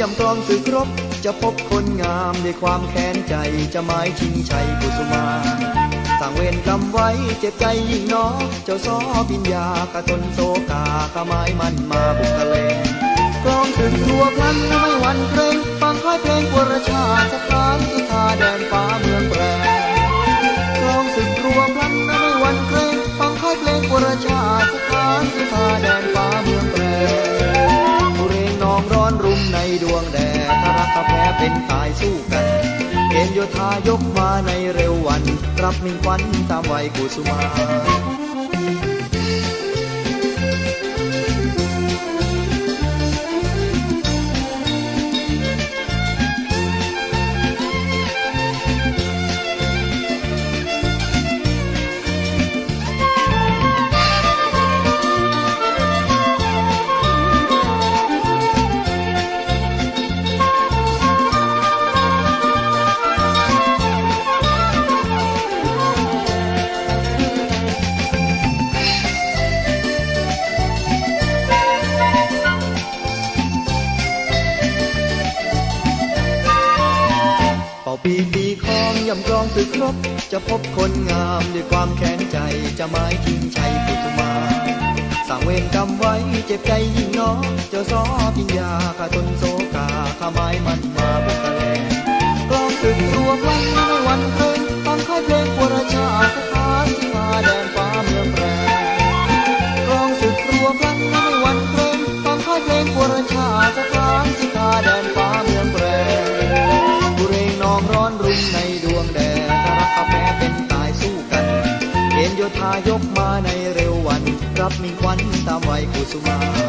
ยำกรองสือครบ จะพบคนงามด้วยความแค้นใจจะหมายชิงชัยกุสุมาต่างเวรกรรมไว้เจ็บใจยิ่งหนอเจ้าซอปิญญากะตนโซกาขมายมันมาบุกทะเลงกลองสึกรัวพลันไม่หวั่นเกรงฟังค่ายเพลงวรชาติสถานสุธาแดนฟ้าเมืองแปร ดวงแดดถ้ารักกับแพ้เป็นตายสู้กัน เกณฑ์โยธายกมาในเร็ววัน รับมิ่งควันตามวัยกุสุมา สึกครบ จะพบคนงามด้วยความแค้นใจจะหมายทิ้งชัยกุสุมาสังเวรกรรมไว้เจ็บใจยิ่งน้อเจ้าซอปิญญาข้าตนโซกาข้าไม้มันมาบุกแลงกลองตึกรัวพลันไม่หวันเกรายกมาในเร็ววัน รับมิ่งควันตามไวยกุสุมา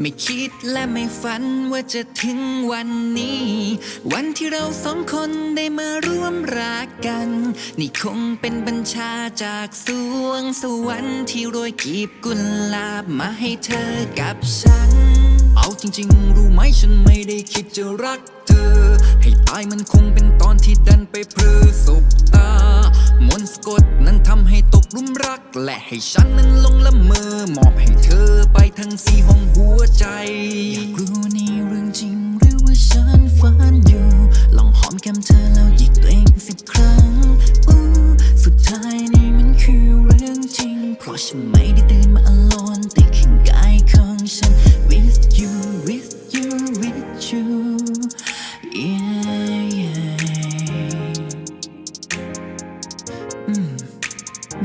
ไม่คิดและไม่ฝันว่าจะถึงวันนี้ วันที่เราสองคนได้มาร่วมรักกัน นี่คงเป็นบัญชาจากสวงสวรรค์ที่โรยกีบกุหลาบมาให้เธอกับฉัน เอาจริงๆ รู้ไหมฉันไม่ได้คิดจะรักเธอ ให้ตายมันคงเป็นตอนที่ดันไปเพลอสบตามนสะกดนั้นทำให้ตกหลุมรัก และให้ฉันนั้นลงละเมอมอบให้เธอไปทั้งสี่ห้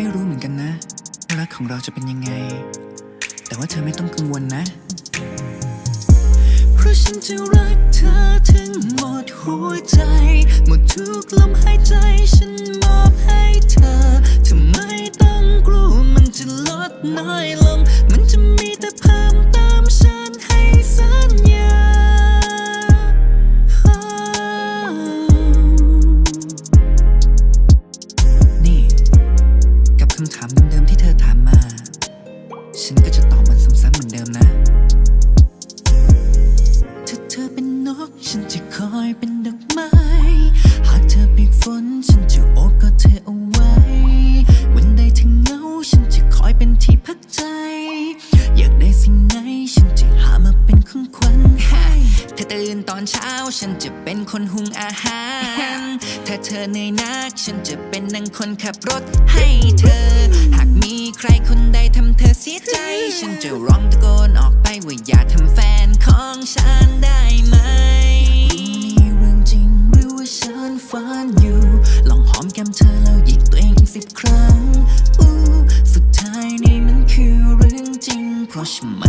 ไม่รู้เหมือนกันนะว่ารักของเราจะเป็นยังไง แต่ว่าเธอไม่ต้องกังวลนะ เพราะฉันจะรักเธอถึงหมดหัวใจ หมดทุกลมหายใจฉันมอบให้เธอเธอไม่ต้องกลัวมันจะลดน้อยลง มันจะมีแต่เพิ่มเติม ตอนเช้า ฉันจะเป็นคนหุงอาหาร ถ้าเธอเหนื่อยนัก ฉันจะเป็นนังคนขับรถให้เธอ หากมีใครคนใดทำเธอเสียใจ ฉันจะร้องตะโกนออกไปว่าอย่าทำแฟนของฉันได้ไหมอยากรู้นี่เรื่องจริงหรือว่าฉันฝันอยู่ ลองหอมแก้มเธอแล้วหยิกตัวเองอีกสิบครั้งอู้สุดท้ายนี่มันคือเรื่องจริง เพราะฉันไม่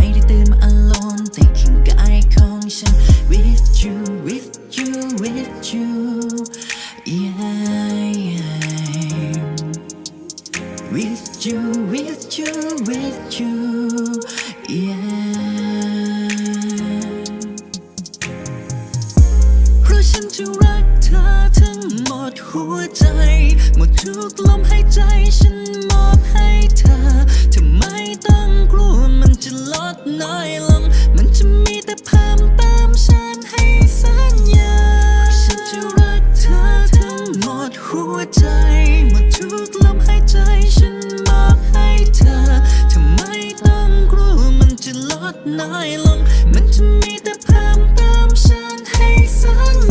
ันจะรักเธอทั้งหมดหัวใจ หมดทุกลมหายใจฉันมอบให้เธอทำไมต้องกลัวมันจะลดน้อยลง มันจะมีแต่เพิ่มเติมฉันให้สัญญา ฉันจะรักเธอทั้งหมดหัวใจ หมดทุกลมหายใจฉันมอบให้เธอทำไมต้องกลัวมันจะลดน้อยลง มันจะมีแต่เพิ่มเติมฉันให้สัญญา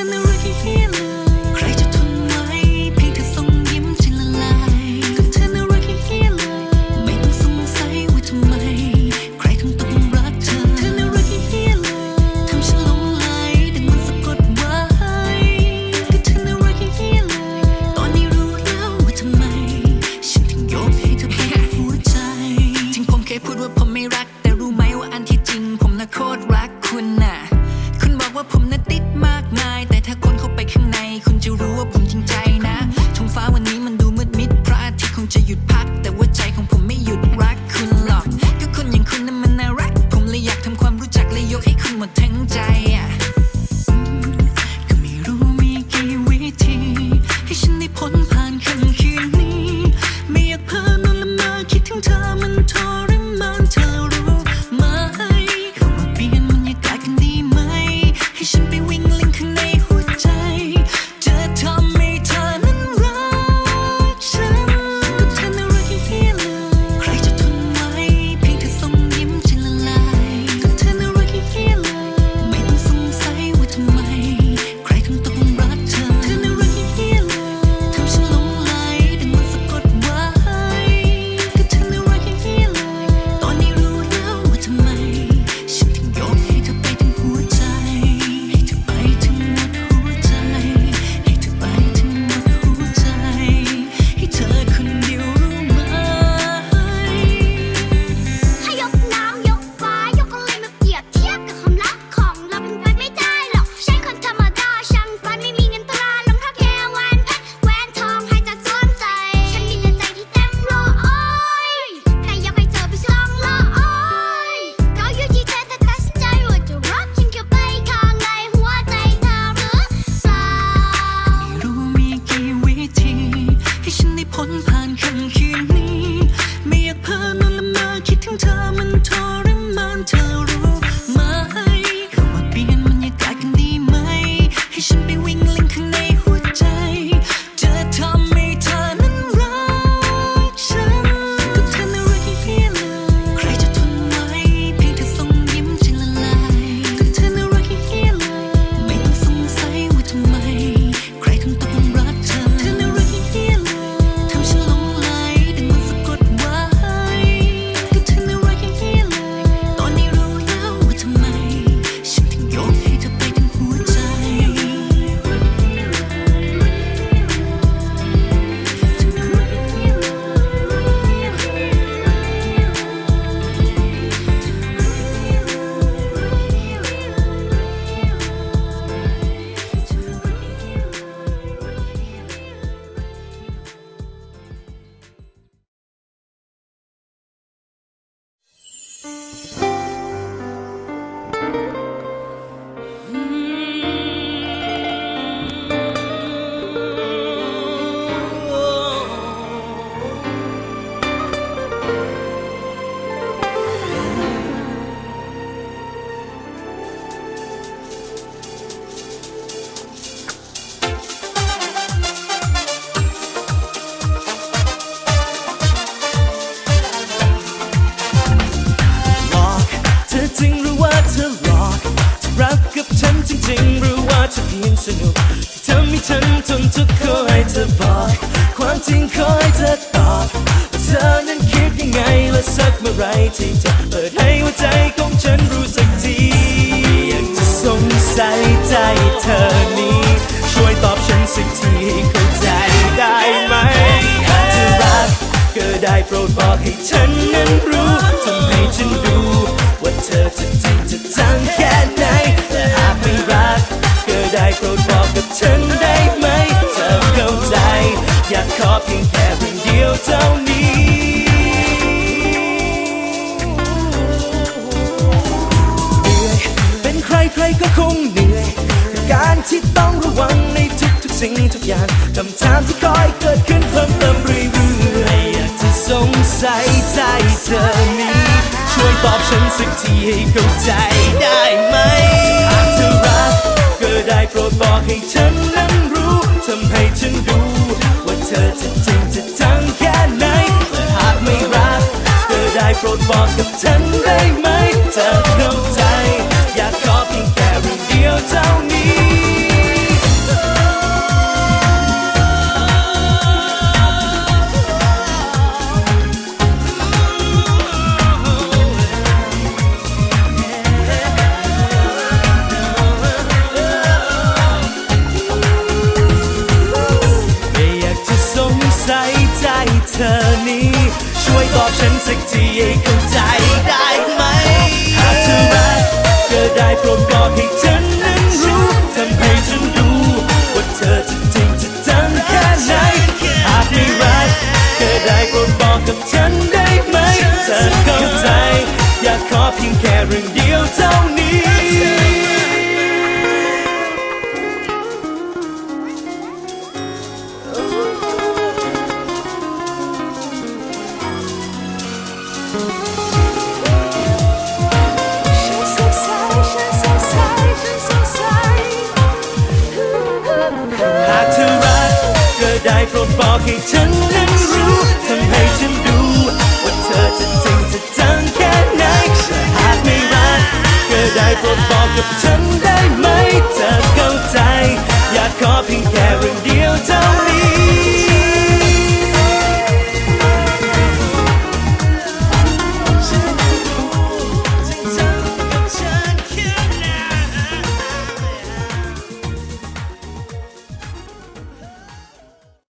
อน่ารักแค่เลยใครจะทนไหวเพียงเธอส่งยิ้มฉันละลายก็เธอน่ารักแค่เลยไม่ต้องสงสัยว่าทำไม ใครคงต้องรักเธอเธอน่ารักแค่เลยทำฉันหลงไหลดังมันสะกดไว้ก็เธอน่ารักแค่เลยตอนนี้รู้แล้วว่าทำไม ฉันถึงยกให้เธอเป็นหัวใจ ถึงผมเคยพูดว่า จริงหรือว่าเธอหลอกเธอรักกับฉันจริงๆหรือว่าเธอเพียงสนุกที่ทำให้ฉันทนทุกข์ขอให้เธอบอกความจริงขอให้เธอตอบว่าเธอนั้นคิดยังไงและสักเมื่อไรที่จะเปิดให้หัวใจของฉันรู้สักทีอยากจะสงสัยใจเธอนี้ ช่วยตอบฉันสักทีเข้าใจได้ไหมเธอรักก็ได้โปรดบอกให้ฉันนั้นรู้ทำให้ฉันดู เธอจะจริงจะจังแค่ไหนแต่หากไม่รักก็ได้โปรดบอกกับฉันได้ไหม เธอเข้ใจ อยากขอเพียงแค่เพียเดียวเท่านี้เหนื่อยเป็นใครใครก็คงเหนื่อยการที่ต้องระวังในทุกๆสิ่งทุกอย่างคำถามที่คอยเกิดขึ้นเพิ่มเติมเรื่อยๆอยากจะสงสัยใจเธอมี วยตอบฉันสักทีให้เข้าใจได้ไหมหากเธอรักก็ได้โปรดบอกให้ฉันนั้นรู้ทำให้ฉันดูว่าเธอจะจริงจะจังแค่ไหนและหากไม่รักก็ได้โปรดบอกกับฉันได้ไหมเธอเข้าใจ อยากขอเพียงแค่เรื่องเดียวเท่านี้ งสัยใจเธอนี้ ช่วยตอบฉันสักทีให้เข้าใจได้ไหม หากเธอรักก็ได้โปรดบอกให้ฉันนั้นรู้ทำให้ฉันดูว่าเธอจะจริงจะจังแค่ไหน หากไม่รักก็ได้โปรดบอกกับฉันได้ไหม เธอเข้าใจ อยากขอเพียงแค่เรื่องเดียวเท่านี้